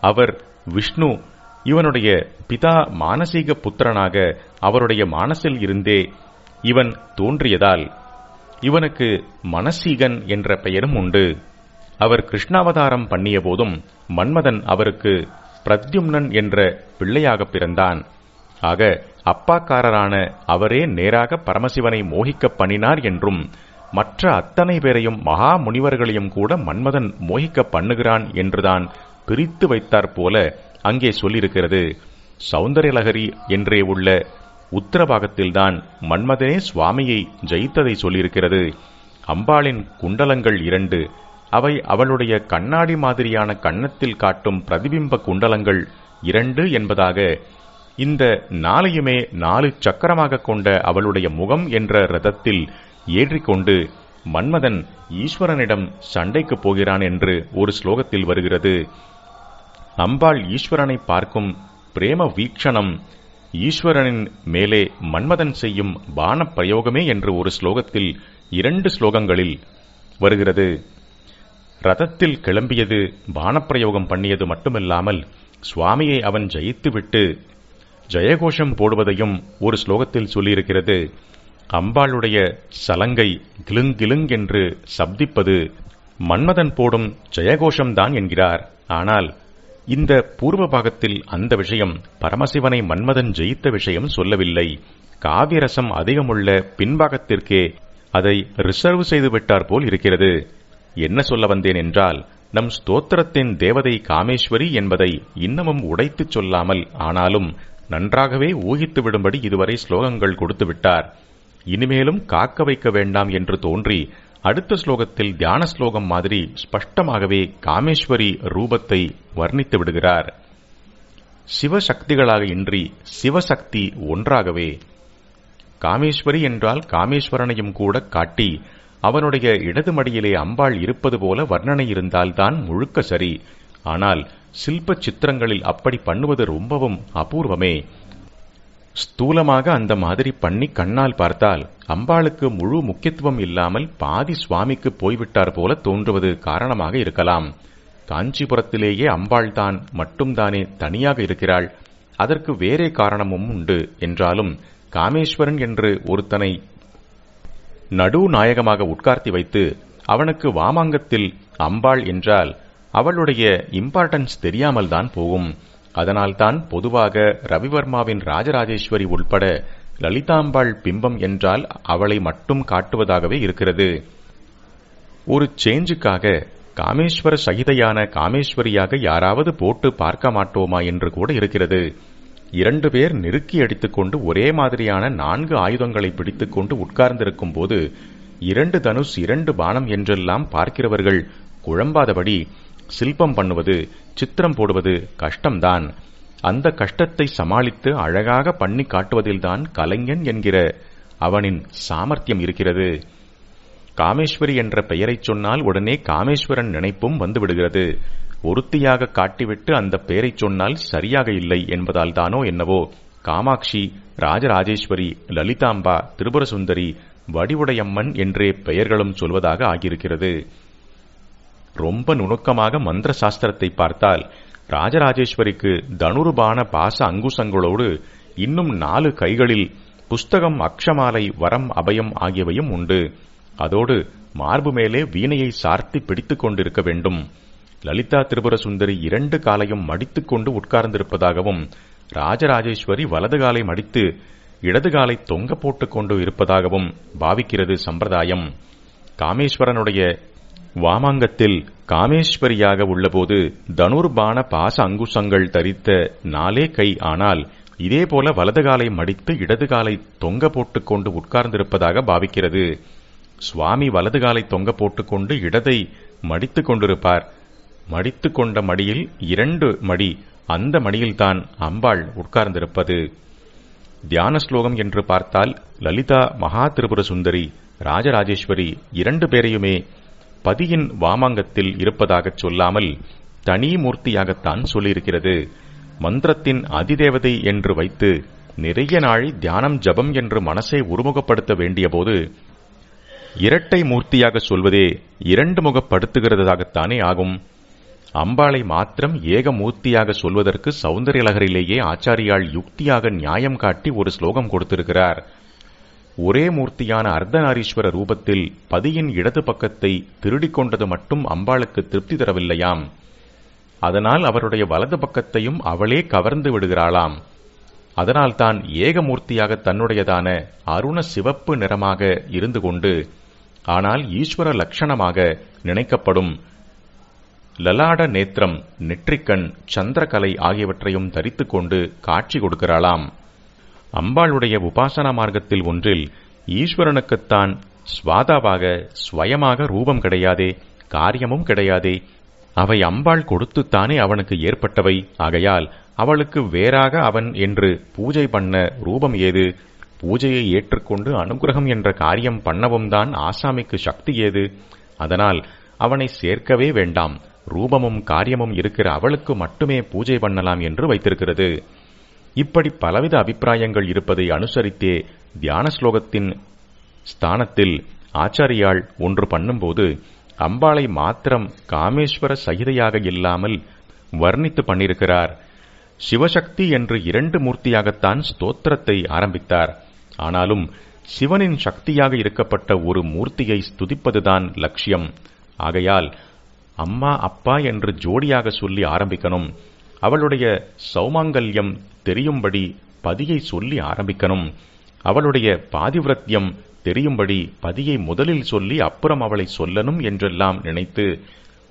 அவர் விஷ்ணு. இவனுடைய பிதா மானசீக புத்திரனாக அவருடைய மானசில் இருந்தே இவன் தோன்றியதால் இவனுக்கு மனசீகன் என்ற பெயரும் உண்டு. அவர் கிருஷ்ணாவதாரம் பண்ணிய போதும் மன்மதன் அவருக்கு பிரத்யும்னன் என்ற பிள்ளையாக பிறந்தான். ஆக அப்பாக்காரரான அவரே நேராக பரமசிவனை மோகிக்க பண்ணினார் என்றும் மற்ற அத்தனை பேரையும் மகா முனிவர்களையும் கூட மன்மதன் மோகிக்க பண்ணுகிறான் என்றுதான் பிரித்து வைத்தாற் போல அங்கே சொல்லியிருக்கிறது சௌந்தர்யலகரி என்றே உள்ள உத்தரபாகத்தில்தான் மன்மதனே சுவாமியை ஜெயித்ததை சொல்லியிருக்கிறது. அம்பாளின் குண்டலங்கள் இரண்டு அவை அவளுடைய கண்ணாடி மாதிரியான கன்னத்தில் காட்டும் பிரதிபிம்ப குண்டலங்கள் இரண்டு என்பதாக இந்த நாளையுமே நாலு சக்கரமாக கொண்ட அவளுடைய முகம் என்ற ரதத்தில் ஏற்றிக்கொண்டு மன்மதன் ஈஸ்வரனிடம் சண்டைக்கு போகிறான் என்று ஒரு ஸ்லோகத்தில் வருகிறது. அம்பாள் ஈஸ்வரனை பார்க்கும் பிரேம வீக்ஷணம் ஈஸ்வரனின் மேலே மன்மதன் செய்யும் பான பிரயோகமே என்று ஒரு ஸ்லோகத்தில் இரண்டு ஸ்லோகங்களில் வருகிறது. ரதத்தில் கிளம்பியது பானப்பிரயோகம் பண்ணியது மட்டுமில்லாமல் சுவாமியை அவன் ஜெயித்துவிட்டு ஜெயகோஷம் போடுவதையும் ஒரு ஸ்லோகத்தில் சொல்லியிருக்கிறது. அம்பாளுடைய சலங்கை கிலுங் கிலுங் என்று சப்திப்பது மன்மதன் போடும் ஜெயகோஷம்தான் என்கிறார். ஆனால் இந்த பூர்வ பாகத்தில் அந்த விஷயம் பரமசிவனை மன்மதன் ஜெயித்த விஷயம் சொல்லவில்லை. காவியரசம் அதிகமுள்ள பின்பாகத்திற்கே அதை ரிசர்வ் செய்து விட்டார் போல் இருக்கிறது. என்ன சொல்ல வந்தேன் என்றால் நம் ஸ்தோத்திரத்தின் தேவதை காமேஸ்வரி என்பதை இன்னமும் உடைத்துச் சொல்லாமல் ஆனாலும் நன்றாகவே ஊகித்து விடும்படி இதுவரை ஸ்லோகங்கள் கொடுத்து விட்டார். இனிமேலும் காக்க வைக்க வேண்டாம் என்று தோன்றி அடுத்த ஸ்லோகத்தில் தியான ஸ்லோகம் மாதிரி ஸ்பஷ்டமாகவே காமேஸ்வரி ரூபத்தை வர்ணித்து விடுகிறார். சிவசக்திகளாக இன்றி சிவசக்தி ஒன்றாகவே காமேஸ்வரி என்றால் காமேஸ்வரனையும் கூட காட்டி அவனுடைய இடது மடியிலே அம்பாள் இருப்பது போல வர்ணனை இருந்தால்தான் முழுக்க சரி. ஆனால் சில்ப சித்திரங்களில் அப்படி பண்ணுவது ரொம்பவும் அபூர்வமே. ஸ்தூலமாக அந்த மாதிரி பண்ணி கண்ணால் பார்த்தால் அம்பாளுக்கு முழு முக்கியத்துவம் இல்லாமல் பாதி சுவாமிக்கு போய்விட்டார் போல தோன்றுவது காரணமாக இருக்கலாம். காஞ்சிபுரத்திலேயே அம்பாள் தான் மட்டும்தானே தனியாக இருக்கிறாள். அதற்கு வேறே காரணமும் உண்டு என்றாலும் காமேஸ்வரன் என்று ஒருத்தனை நடுநாயகமாக உட்கார்த்தி வைத்து அவனுக்கு வாமாங்கத்தில் அம்பாள் என்றால் அவளுடைய இம்பார்ட்டன்ஸ் தெரியாமல் தான் போகும். அதனால்தான் பொதுவாக ரவிவர்மாவின் ராஜராஜேஸ்வரி உள்பட லலிதாம்பாள் பிம்பம் என்றால் அவளை மட்டும் காட்டுவதாகவே இருக்கிறது. ஒரு சேஞ்சுக்காக காமேஸ்வர சகிதையான காமேஸ்வரியாக யாராவது போட்டு பார்க்க மாட்டோமா என்று கூட இருக்கிறது. இரண்டு பேர் நெருக்கி அடித்துக்கொண்டு ஒரே மாதிரியான நான்கு ஆயுதங்களை பிடித்துக்கொண்டு உட்கார்ந்திருக்கும் போது இரண்டு தனுஷ் இரண்டு பானம் என்றெல்லாம் பார்க்கிறவர்கள் குழம்பாதபடி சில்பம் பண்ணுவது சித்திரம் போடுவது கஷ்டம்தான். அந்த கஷ்டத்தை சமாளித்து அழகாக பண்ணி காட்டுவதில்தான் கலைஞன் என்கிற அவனின் சாமர்த்தியம் இருக்கிறது. காமேஸ்வரி என்ற பெயரைச் சொன்னால் உடனே காமேஸ்வரன் நினைப்பும் வந்துவிடுகிறது. ஒருத்தியாக காட்டிவிட்டு அந்த பெயரைச் சொன்னால் சரியாக இல்லை என்பதால் தானோ என்னவோ. காமாட்சி ராஜராஜேஸ்வரி லலிதாம்பா திரிபுரசுந்தரி வடிவுடையம்மன் என்றே பெயர்களும் சொல்வதாக ஆகியிருக்கிறது. ரொம்ப நுணுக்கமாக மந்திர சாஸ்திரத்தை பார்த்தால் ராஜராஜேஸ்வரிக்கு தனுருபான பாச அங்குசங்களோடு இன்னும் நாலு கைகளில் புஸ்தகம் அக்ஷமாலை வரம் அபயம் ஆகியவையும் உண்டு. அதோடு மார்பு மேலே வீணையை சார்த்தி பிடித்துக் கொண்டிருக்க வேண்டும். லலிதா திரிபுர சுந்தரி இரண்டு காலையும் மடித்துக் கொண்டு உட்கார்ந்திருப்பதாகவும் ராஜராஜேஸ்வரி வலது காலை மடித்து இடது காலை தொங்க போட்டுக் கொண்டு இருப்பதாகவும் பாவிக்கிறது சம்பிரதாயம். காமேஸ்வரனுடைய வாமாங்கத்தில் காமேஸ்வரியாக உள்ளபோது தனுர்பான பாச அங்குசங்கள் தரித்த நாலே கை ஆனால் இதேபோல வலது காலை மடித்து இடது காலை தொங்க போட்டுக்கொண்டு உட்கார்ந்திருப்பதாக பாவிக்கிறது. சுவாமி வலது காலை தொங்க போட்டுக்கொண்டு இடதை மடித்துக் கொண்டிருப்பார். மடித்துக் கொண்ட மடியில் இரண்டு மடி அந்த மடியில்தான் அம்பாள் உட்கார்ந்திருப்பது. தியான ஸ்லோகம் என்று பார்த்தால் லலிதா மகா திரிபுர சுந்தரி ராஜராஜேஸ்வரி இரண்டு பேரையுமே பதியின் வாமாங்கத்தில் இருப்பதாகச் சொல்லாமல் தனி மூர்த்தியாகத்தான் சொல்லியிருக்கிறது. மந்திரத்தின் அதிதேவதை என்று வைத்து நிறைய நாளை தியானம் ஜபம் என்று மனசை உருமுகப்படுத்த வேண்டியபோது இரட்டை மூர்த்தியாக சொல்வதே இரண்டு முகப்படுத்துகிறதாகத்தானே ஆகும். அம்பாளை மாத்திரம் ஏகமூர்த்தியாக சொல்வதற்கு சௌந்தரியலகரிலேயே ஆச்சாரியால் யுக்தியாக நியாயம் காட்டி ஒரு ஸ்லோகம் கொடுத்திருக்கிறார். ஒரே மூர்த்தியான அர்த்தநாரீஸ்வர ரூபத்தில் பதியின் இடது பக்கத்தை திருடிக் கொண்டது மட்டும் அம்பாளுக்கு திருப்தி தரவில்லையாம். அதனால் அவருடைய வலது பக்கத்தையும் அவளே கவர்ந்து விடுகிறாளாம். அதனால்தான் ஏகமூர்த்தியாக தன்னுடையதான அருண சிவப்பு நிறமாக இருந்து கொண்டு ஆனால் ஈஸ்வர லட்சணமாக நினைக்கப்படும் லலாட நேத்திரம் நெற்றிக்கண் சந்திரகலை ஆகியவற்றையும் தரித்துக்கொண்டு காட்சி கொடுக்கிறாளாம். அம்பாளுடைய உபாசனா மார்க்கத்தில் ஒன்றில் ஈஸ்வரனுக்குத்தான் ஸ்வாதாவாக ஸ்வயமாக ரூபம் கிடையாதே காரியமும் கிடையாதே. அவை அம்பாள் கொடுத்துத்தானே அவனுக்கு ஏற்பட்டவை. ஆகையால் அவளுக்கு வேறாக அவன் என்று பூஜை பண்ண ரூபம் ஏது? பூஜையை ஏற்றுக்கொண்டு அனுகிரகம் என்ற காரியம் பண்ணவும் தான் ஆசாமிக்கு சக்தி ஏது? அதனால் அவனை சேர்க்கவே வேண்டாம். ரூபமும் காரியமும் இருக்கிற அவளுக்கு மட்டுமே பூஜை பண்ணலாம் என்று வைத்திருக்கிறது. இப்படி பலவித அபிப்பிராயங்கள் இருப்பதை அனுசரித்தே தியான ஸ்லோகத்தின் ஸ்தானத்தில் ஆச்சாரியாள் ஒன்று பண்ணும்போது அம்பாளை மாத்திரம் காமேஸ்வர சகிதையாக இல்லாமல் வர்ணித்து பண்ணியிருக்கிறார் சிவசக்தி என்று இரண்டு மூர்த்தியாகத்தான் ஸ்தோத்திரத்தை ஆரம்பித்தார். ஆனாலும் சிவனின் சக்தியாக இருக்கப்பட்ட ஒரு மூர்த்தியை ஸ்துதிப்பதுதான் லட்சியம். ஆகையால் அம்மா அப்பா என்று ஜோடியாக சொல்லி ஆரம்பிக்கணும். அவளுடைய சௌமாங்கல்யம் தெரியும்படி பதியை சொல்லி ஆரம்பிக்கணும். அவளுடைய பாதிவிரத்தியம் தெரியும்படி பதியை முதலில் சொல்லி அப்புறம் அவளை சொல்லணும் என்றெல்லாம் நினைத்து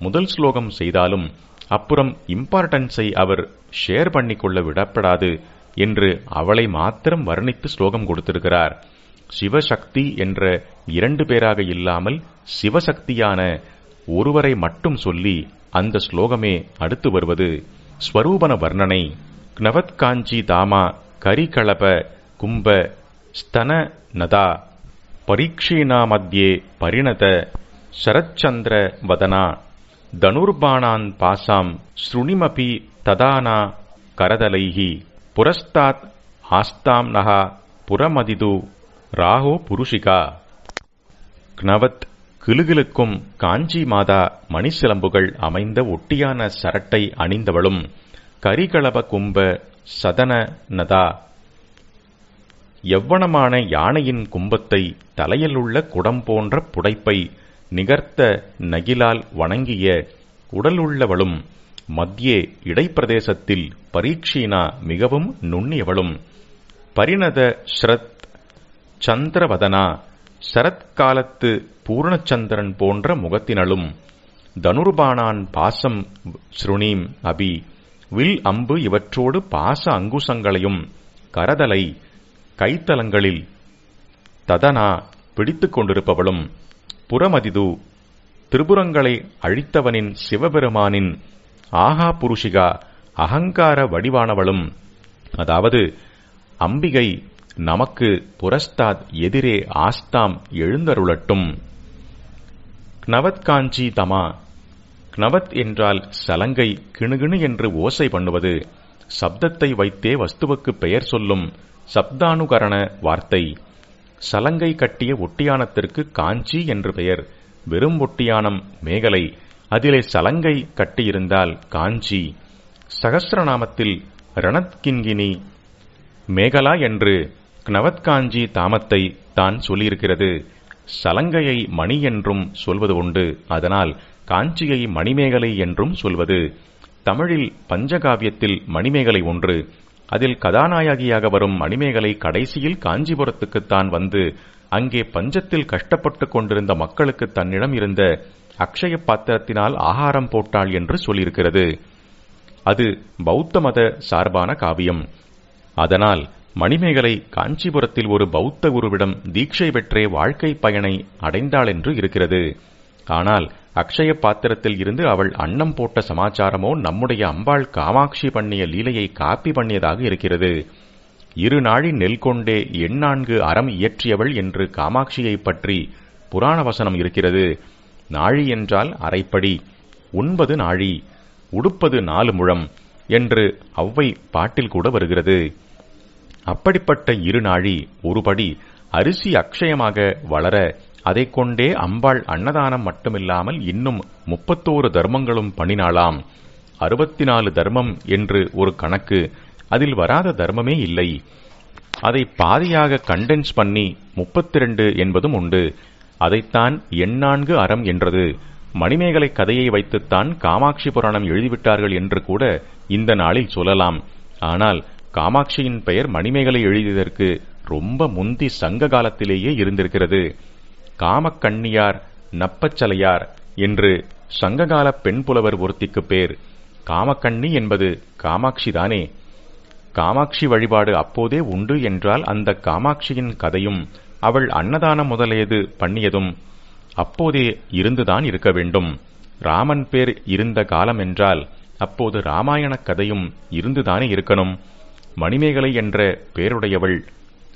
முதல் ஸ்லோகம் செய்தாலும் அப்புறம் இம்பார்ட்டன்ஸை அவர் ஷேர் பண்ணிக்கொள்ள விடப்படாது என்று அவளை மாத்திரம் வர்ணித்து ஸ்லோகம் கொடுத்திருக்கிறார். சிவசக்தி என்ற இரண்டு பேராக இல்லாமல் சிவசக்தியான ஒருவரை மட்டும் சொல்லி அந்த ஸ்லோகமே அடுத்து வருவது. ஸ்வரூபன வர்ணனை க்னவத்காஞ்சி தாமா கரிகளப கும்ப ஸ்தன நதா பரீட்சீணாமத்தியே பரிணத சரச்சந்திர வதனா தனுர்பாணான் பாசாம் ஸ்ருணிமபி ததானா கரதலைஹி புரஸ்தாத் ஆஸ்தாம் நகா புரமதிது ராகோ புருஷிகா. க்னவத் கிலுகிலுக்கும் காஞ்சி மாதா மணிசிலம்புகள் அமைந்த ஒட்டியான சரட்டை அணிந்தவளும் கரிகளப கும்ப சதன நதா. எவ்வனமான யானையின் கும்பத்தை தலையிலுள்ள குடம் போன்ற புடைப்பை நிகர்த்த நகிலால் வணங்கிய உடலுள்ளவளும் மத்தியே இடைப்பிரதேசத்தில் பரீட்சீனா மிகவும் நுண்ணியவளும். பரிணத ஸ்ரத் சந்திரவதனா சரத்காலத்து பூர்ணச்சந்திரன் போன்ற முகத்தினளும் தனுர்பானான் பாசம் ஸ்ருணீம் அபி வில் அம்பு இவற்றோடு பாச அங்குசங்களையும் கரதலை கைத்தலங்களில் ததனா பிடித்துக் கொண்டிருப்பவளும் புறமதிது திரிபுரங்களை அழித்தவனின் சிவபெருமானின் ஆகா புருஷிகா அகங்கார வடிவானவளும். அதாவது அம்பிகை நமக்கு புரஸ்தாத் எதிரே ஆஸ்தாம் எழுந்தருளட்டும். க்னவத்காஞ்சி தமா. க்னவத் என்றால் சலங்கை கிணுகிணு என்று ஓசை பண்ணுவது. சப்தத்தை வைத்தே வஸ்துவுக்கு பெயர் சொல்லும் சப்தானுகரண வார்த்தை. சலங்கை கட்டிய ஒட்டியானத்திற்கு காஞ்சி என்று பெயர். வெறும் ஒட்டியானம் மேகலை. அதிலே சலங்கை கட்டியிருந்தால் காஞ்சி. சகசிரநாமத்தில் ரணத்கின்கினி மேகலா என்று க்னவத்காஞ்சி தாமத்தை தான் சொல்லியிருக்கிறது. சலங்கையை மணி என்றும் சொல்வது உண்டு. அதனால் காஞ்சியை மணிமேகலை என்றும் சொல்வது. தமிழில் பஞ்சகாவியத்தில் மணிமேகலை ஒன்று. அதில் கதாநாயகியாக வரும் மணிமேகலை கடைசியில் காஞ்சிபுரத்துக்குத்தான் வந்து அங்கே பஞ்சத்தில் கஷ்டப்பட்டுக் கொண்டிருந்த மக்களுக்கு தன்னிடம் இருந்த அக்ஷய பாத்திரத்தினால் ஆகாரம் போட்டாள் என்று சொல்லியிருக்கிறது. அது பௌத்த மத சார்பான காவியம். அதனால் மணிமேகலை காஞ்சிபுரத்தில் ஒரு பௌத்த குருவிடம் தீட்சை பெற்றே வாழ்க்கை பயனை அடைந்தாள் என்று இருக்கிறது. ஆனால் அக்ஷய பாத்திரத்தில் இருந்து அவள் அன்னம் போட்ட சமாச்சாரமோ நம்முடைய அம்பாள் காமாட்சி பண்ணிய லீலையை காப்பி பண்ணியதாக இருக்கிறது. இரு நாழி நெல் கொண்டே எண்ணான்கு அறம் இயற்றியவள் என்று காமாட்சியை பற்றி புராண வசனம் இருக்கிறது. நாழி என்றால் அரைப்படி உண்பது நாழி உடுப்பது நாலு முழம் என்று அவ்வை பாட்டில் கூட வருகிறது. அப்படிப்பட்ட இரு நாழி ஒருபடி அரிசி அக்ஷயமாக வளர அதைக் கொண்டே அம்பாள் அன்னதானம் மட்டுமில்லாமல் இன்னும் முப்பத்தோரு தர்மங்களும் பண்ணினாளாம். அறுபத்தி நாலு தர்மம் என்று ஒரு கணக்கு அதில் வராத தர்மமே இல்லை. அதை பாதியாக கண்டென்ஸ் பண்ணி முப்பத்தி ரெண்டு என்பதும் உண்டு. அதைத்தான் எண்ணான்கு அறம் என்றது. மணிமேகலை கதையை வைத்துத்தான் காமாட்சி புராணம் எழுதிவிட்டார்கள் என்று கூட இந்த நாளில் சொல்லலாம். ஆனால் காமாட்சியின் பெயர் மணிமேகலை எழுதியதற்கு ரொம்ப முந்தி சங்க காலத்திலேயே இருந்திருக்கிறது. காமக்கண்ணியார் நப்பச்சலையார் என்று சங்ககால பெண் புலவர் ஒருத்திக்கு பேர். காமக்கண்ணி என்பது காமாட்சி தானே. காமாட்சி வழிபாடு அப்போதே உண்டு என்றால் அந்த காமாட்சியின் கதையும் அவள் அன்னதானம் முதலியது பண்ணியதும் அப்போதே இருந்துதான் இருக்க வேண்டும். ராமன் பேர் இருந்த காலம் என்றால் அப்போது ராமாயணக் கதையும் இருந்துதானே இருக்கணும். மணிமேகலை என்ற பேருடையவள்.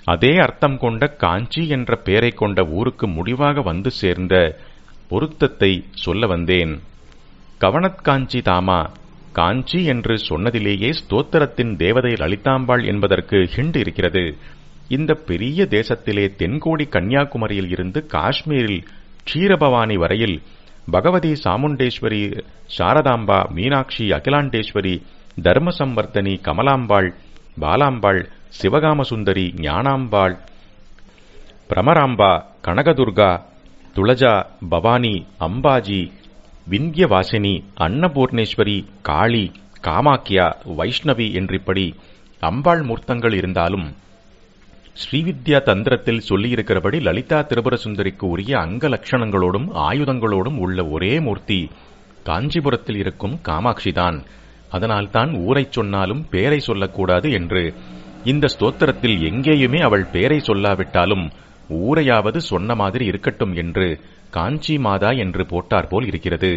அதே அர்த்தம் கொண்ட காஞ்சி என்ற பெயரைக் கொண்ட ஊருக்கு முடிவாக வந்து சேர்ந்த பொருத்தத்தை சொல்ல வந்தேன். கவனத்காஞ்சி தாமா காஞ்சி என்று சொன்னதிலேயே ஸ்தோத்திரத்தின் தேவதை லலிதாம்பாள் என்பதற்கு ஹிண்ட் இருக்கிறது. இந்த பெரிய தேசத்திலே தென்கோடி கன்னியாகுமரியில் இருந்து காஷ்மீரில் க்ஷீரபவானி வரையில் பகவதி சாமுண்டேஸ்வரி சாரதாம்பா மீனாட்சி அகிலாண்டேஸ்வரி தர்மசம்வர்த்தனி கமலாம்பாள் பாலாம்பாள் சிவகாமசுந்தரி ஞானாம்பாள் பிரமராம்பா கனகதுர்கா துளஜா பவானி அம்பாஜி விந்தியவாசினி அன்னபூர்ணேஸ்வரி காளி காமாக்கியா வைஷ்ணவி என்றிப்படி அம்பாள் மூர்த்தங்கள் இருந்தாலும் ஸ்ரீவித்யா தந்திரத்தில் சொல்லியிருக்கிறபடி லலிதா திரிபுர சுந்தரிக்கு உரிய அங்க லட்சணங்களோடும் ஆயுதங்களோடும் உள்ள ஒரே மூர்த்தி காஞ்சிபுரத்தில் இருக்கும் காமாட்சிதான். அதனால்தான் ஊரைச் சொன்னாலும் பேரை சொல்லக்கூடாது என்று. இந்த ஸ்தோத்திரத்தில் எங்கேயுமே அவள் பேரை சொல்லாவிட்டாலும் ஊரையாவது சொன்ன மாதிரி இருக்கட்டும் என்று காஞ்சி மாதா என்று போட்டார் போல் இருக்கிறது.